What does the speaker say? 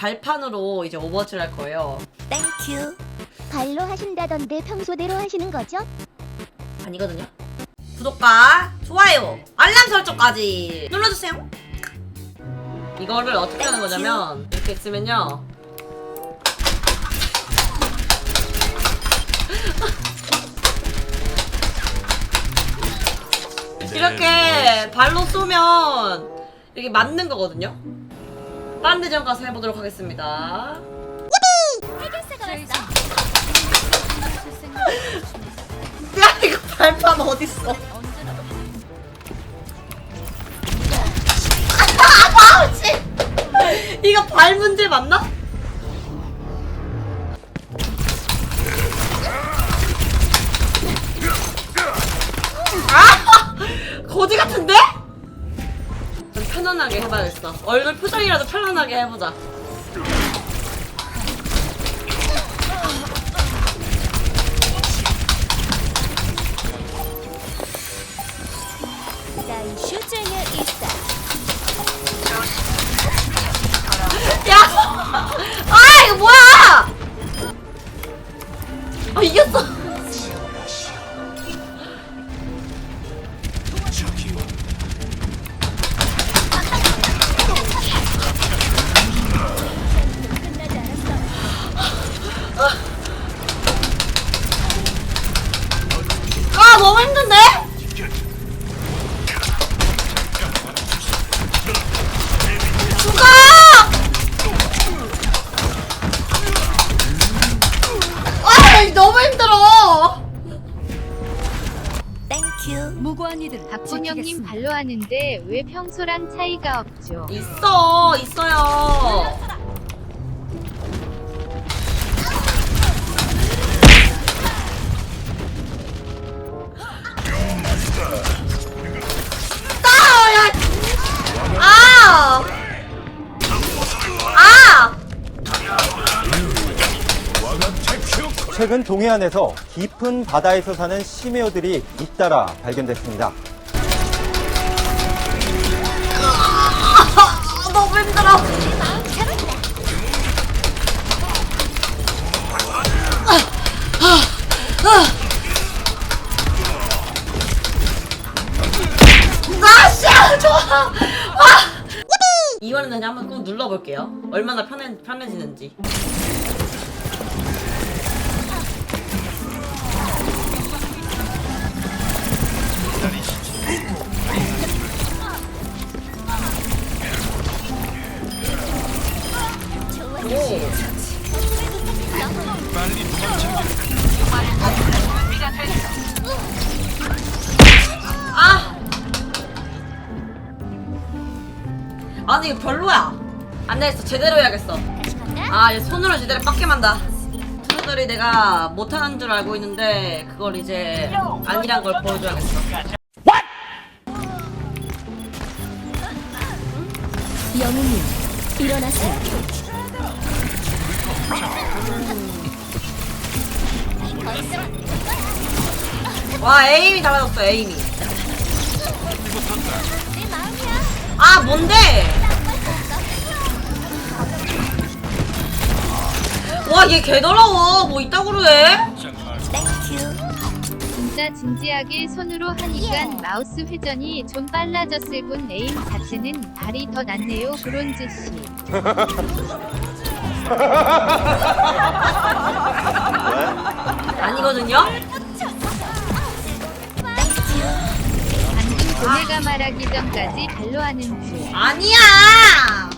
발판으로 이제 오버워치를 할 거예요. 땡큐. 발로 하신다던데 평소대로 하시는 거죠? 아니거든요. 구독과 좋아요, 알람 설정까지 눌러주세요. 이거를 어떻게 하는 거냐면 이렇게 있으면요. 이렇게 발로 쏘면 이렇게 맞는 거거든요. 빠른 대전 가서 해보도록 하겠습니다. 야 이거 발판 어딨어? 아, 아우치! 이거 발 문제 맞나? 아! 거지 같은데? 좀 편안하게 해봐야겠어. 얼굴 표정이라도 편안하게 해보자. 난 슈즈는 있어. 야! 아 이거 뭐야! 아 이겼어. 너무 힘든데? 죽어! 아 너무 힘들어. 땡큐. 무고한 이들 박준영님 발로 하는데 왜 평소랑 차이가 없죠? 있어 있어요. 최근 동해안에서 깊은 바다에서 사는 심해어들이 잇따라 발견됐습니다. 아, 너무 힘들어. 아씨, 좋아. 아. 이번에는 그냥 한번 꾹 눌러볼게요. 얼마나 편해, 편해지는지. 오. 아! 아니 이거 별로야. 안 되겠어. 제대로 해야겠어. 아, 얘 손으로 제대로 빡게 만다. 투수들이 내가 못하는 줄 알고 있는데 그걸 이제 아니란 걸 보여줘야겠어. 영웅님, 일어나세요. 와, 에임이 달라졌어. 에임이. 아, 뭔데? 와, 얘 개더러워. 뭐 이따구로 해? 땡큐. 진짜 진지하게 손으로 하니까 마우스 회전이 좀 빨라졌을 뿐 에임 자체는 발이 더 낫네요 브론즈 씨. 아니거든요? 방금 도네가 말하기 전까지 발로 하는 줄. 아니야!